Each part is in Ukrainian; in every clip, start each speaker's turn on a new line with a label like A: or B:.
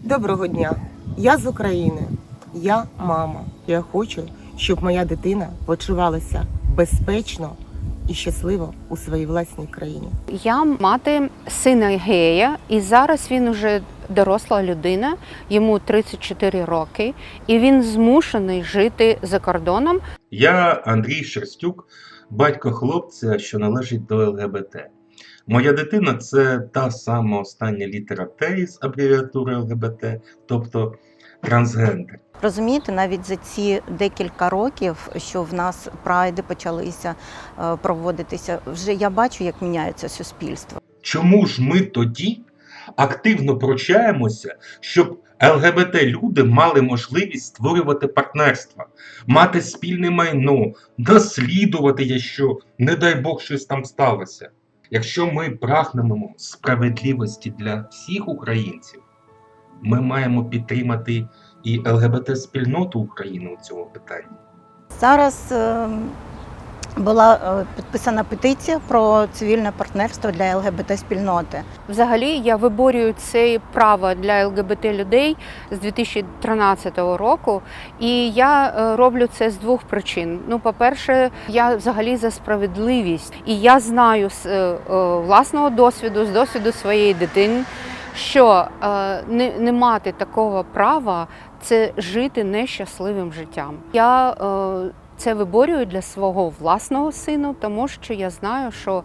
A: Доброго дня! Я з України. Я мама. Я хочу, щоб моя дитина почувалася безпечно і щасливо у своїй власній країні.
B: Я мати сина гея, і зараз він уже доросла людина, йому 34 роки, і він змушений жити за кордоном.
C: Я Андрій Шерстюк, батько хлопця, що належить до ЛГБТ. Моя дитина це та сама остання літера Т із абревіатури ЛГБТ, тобто трансгендер.
D: Розумієте, навіть за ці декілька років, що в нас прайди почалися е, проводитися, вже я бачу, як міняється суспільство.
C: Чому ж ми тоді активно пручаємося, щоб ЛГБТ-люди мали можливість створювати партнерства, мати спільне майно, наслідувати, якщо, не дай Бог, щось там сталося? Якщо ми прагнемо справедливості для всіх українців, ми маємо підтримати і ЛГБТ-спільноту України у цьому питанні.
D: Зараз е, була е, підписана петиція про цивільне партнерство для ЛГБТ спільноти.
B: Взагалі я виборюю це право для ЛГБТ людей з 2013 року, і я е, роблю це з двох причин. Ну, по-перше, я взагалі за справедливість, і я знаю з е, власного досвіду, з досвіду своєї дитини, що не, не мати такого права це жити нещасливим життям. Я це виборюю для свого власного сину, тому що я знаю, що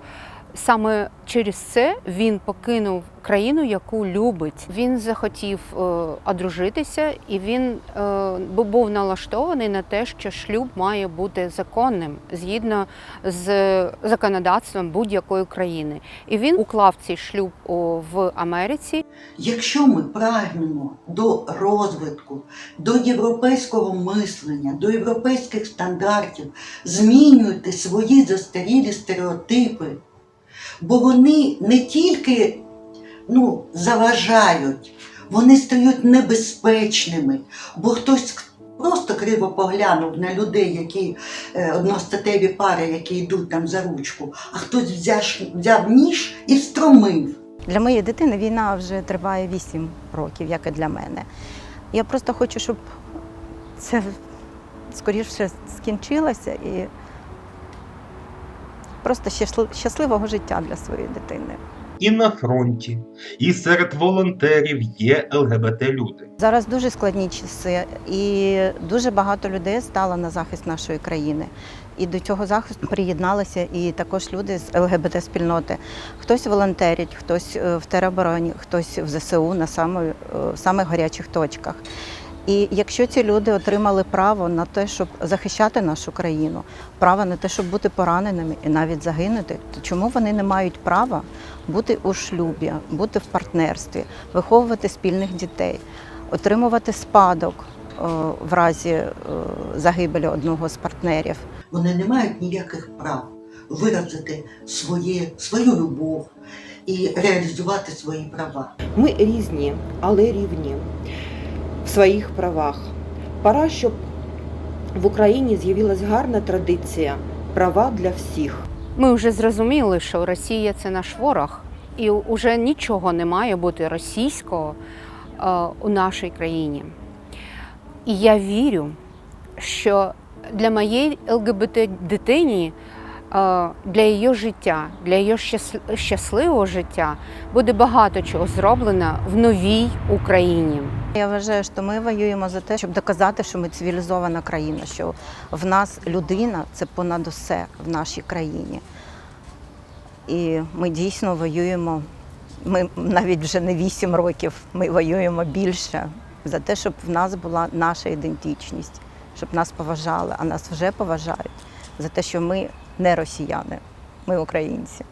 B: саме через це він покинув країну, яку любить. Він захотів е, одружитися, і він е, був налаштований на те, що шлюб має бути законним згідно з законодавством будь-якої країни. І він уклав цей шлюб о, в Америці.
E: Якщо ми прагнемо до розвитку, до європейського мислення, до європейських стандартів, змінюйте свої застарілі стереотипи, бо вони не тільки ну, заважають, вони стають небезпечними, бо хтось просто криво поглянув на людей, які е, одностатеві пари, які йдуть там за ручку, а хтось взяв, взяв ніж і встромив.
D: Для моєї дитини війна вже триває 8 років, як і для мене. Я просто хочу, щоб це скоріше скінчилося і просто щасли- щасливого життя для своєї дитини.
C: І на фронті, і серед волонтерів є ЛГБТ-люди.
D: Зараз дуже складні часи, і дуже багато людей стало на захист нашої країни. І до цього захисту приєдналися і також люди з ЛГБТ спільноти. Хтось волонтерить, хтось е, в теробороні, хтось в ЗСУ на самих, е, самих гарячих точках. І якщо ці люди отримали право на те, щоб захищати нашу країну, право на те, щоб бути пораненими і навіть загинути, то чому вони не мають права бути у шлюбі, бути в партнерстві, виховувати спільних дітей, отримувати спадок е, в разі е, загибелі одного з партнерів?
E: Вони не мають ніяких прав виразити своє, свою любов і реалізувати свої права.
F: Ми різні, але рівні своїх правах. Пора, щоб в Україні з'явилась гарна традиція права для всіх.
B: Ми вже зрозуміли, що Росія це наш ворог, і вже нічого не має бути російського е, у нашій країні. І я вірю, що для моєї ЛГБТ дитині, для її життя, для її щасливого життя буде багато чого зроблено в новій Україні.
D: Я вважаю, що ми воюємо за те, щоб доказати, що ми цивілізована країна, що в нас людина це понад усе в нашій країні. І ми дійсно воюємо. Ми навіть вже не 8 років, ми воюємо більше за те, щоб в нас була наша ідентичність, щоб нас поважали, а нас вже поважають за те, що ми не росіяни, ми українці.